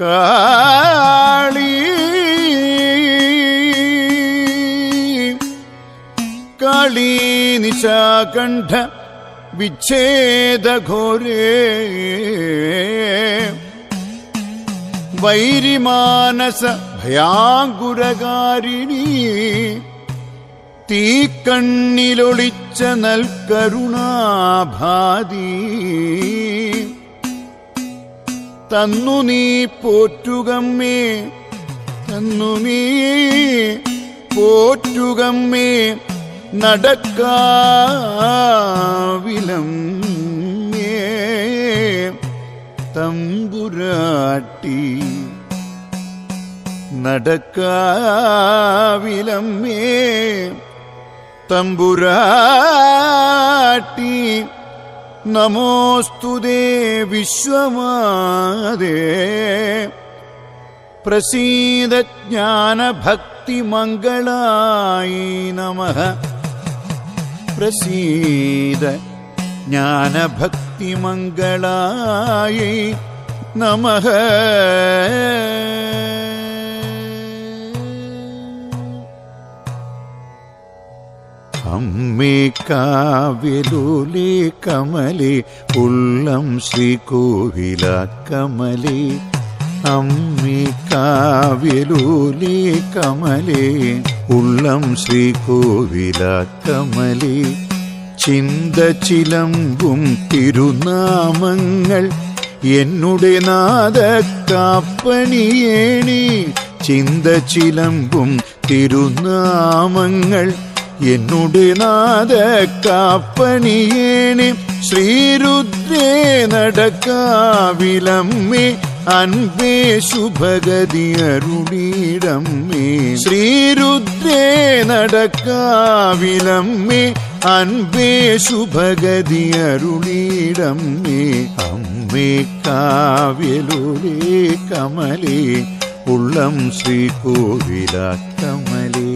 കാളി. കാളി നിശാകണ്ഠ വിച്ഛേദഘോരേ. വൈരിമാനസ ഭയാങ്കുരകാരിണി. തീക്കണ്ണിലൊളിച്ച നൽകരുണാഭാതി. തന്നു നീ പോറ്റുകമ്മേ തന്നു നീ പോറ്റുകമ്മേ നടക്കാവിലം തമ്പുരാട്ടി നടക്കാവിലമ്മേ. തമ്പുരാട്ടി नमोऽस्तु दे विश्वमादे प्रसीदज्ञानभक्तिमङ्गलाय नमः प्रसीद ज्ञानभक्तिमङ्गलाय नमः അമ്മേ കാവ്യലൂലേ കമലേ ഉള്ളം ശ്രീകോവില കമലേ അമ്മേ കാവ്യലൂലേ കമലേ ഉള്ളം ശ്രീകോവില കമലേ ചിന്ത ചിലമ്പും തിരുനാമങ്ങൾ എന്നുടെ നാദ കാപ്പണിയേണി ചിന്ത ചിലമ്പും തിരുനാമങ്ങൾ എന്നുടെ നാദ കാപ്പണിയേണി ശ്രീരുദ്രേ നടക്കാവിലമ്മേ അൻപേ ശുഭഗതി അരുളീടമ്മേ ശ്രീരുദ്രേ നടക്കാവിലമ്മേ അൻപേ ശുഭഗതി അരുളീടമ്മേ അമ്മേ കാവ്യലൂരേ കമലേ ഉള്ളം ശ്രീകോവില കമലേ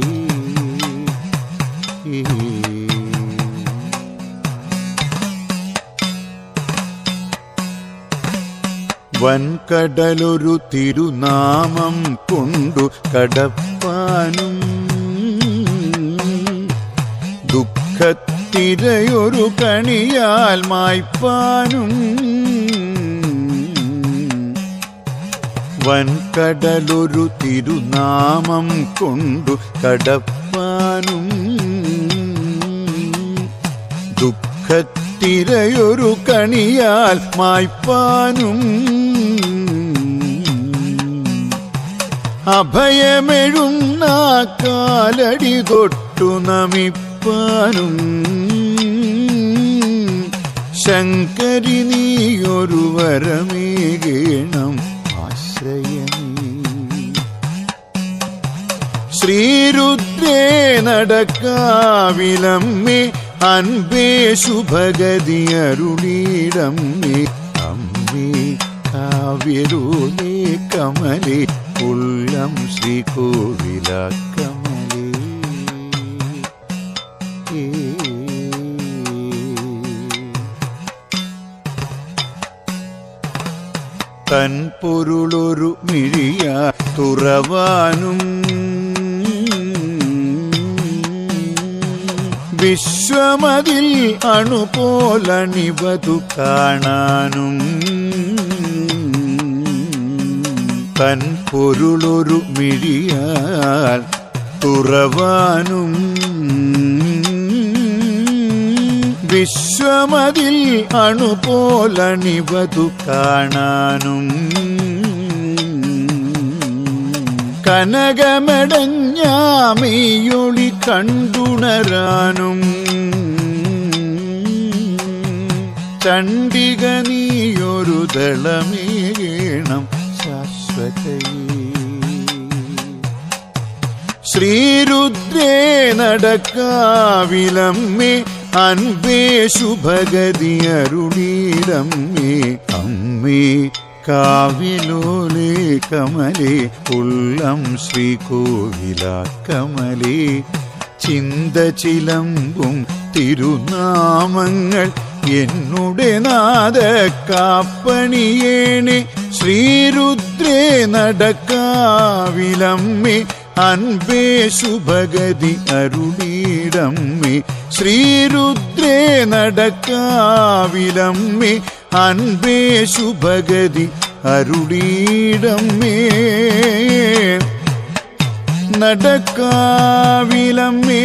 വൻകടലൊരു തിരുനാമം കൊണ്ടു കടപ്പാനും. ദുഃഖത്തിരയൊരു കണിയാൽ മായ്പാനും. വൻകടലൊരു തിരുനാമം കൊണ്ടു കടപ്പാനും. ദുഃഖത്തിരയൊരു കണിയാൽ മായ്പാനും. അഭയമെഴുന്ന കാലടി തൊട്ടു നമിപ്പാനും. ശങ്കരി നീയൊരു വരമേകേണം ആശ്രയമേ ശ്രീരുദ്രേ നടക്കാവിലമ്മേ അൻപേ ശുഭഗതി അരുളീടമ്മേ. അമ്മേ കാവ്യരൂലേ കമലേ ഉള്ളം ശ്രീ കോവില തൻ പൊരുളൊരു മിഴിയ തുറവാനും വിശ്വമതിൽ അണുപോലണിവതു കാണാനും തൻ പൊരുളൊരു മിഴിയാൽ തുറവാനും വിശ്വമതിൽ അണുപോലണിവതു കാണാനും കനകമടഞ്ഞാമിയൊളി കണ്ടുണരാനും ചണ്ഡിക നീയൊരു ദളമേകേണം ശാശ്വതയേ ശ്രീരുദ്രേ നടക്കാവിലമ്മേ അൻപേ ശുഭഗതി അരുളീരമ്മേ അമ്മേ കാവിലോലേ കമലേ ഉള്ളം ശ്രീകോവില കമലേ ചിന്ത ചിലമ്പും തിരുനാമങ്ങൾ എന്നുടെ നാദ കാപ്പണിയേണെ ശ്രീരുദ്രേ നടക്കാവിലമ്മേ അൻപേ ശുഭഗതി അരുളീടമ്മേ ശ്രീരുദ്രേ നടക്കാവിലമ്മേ അൻപേ ശുഭഗതി അരുളീടമ്മേ നടക്കാവിലമ്മേ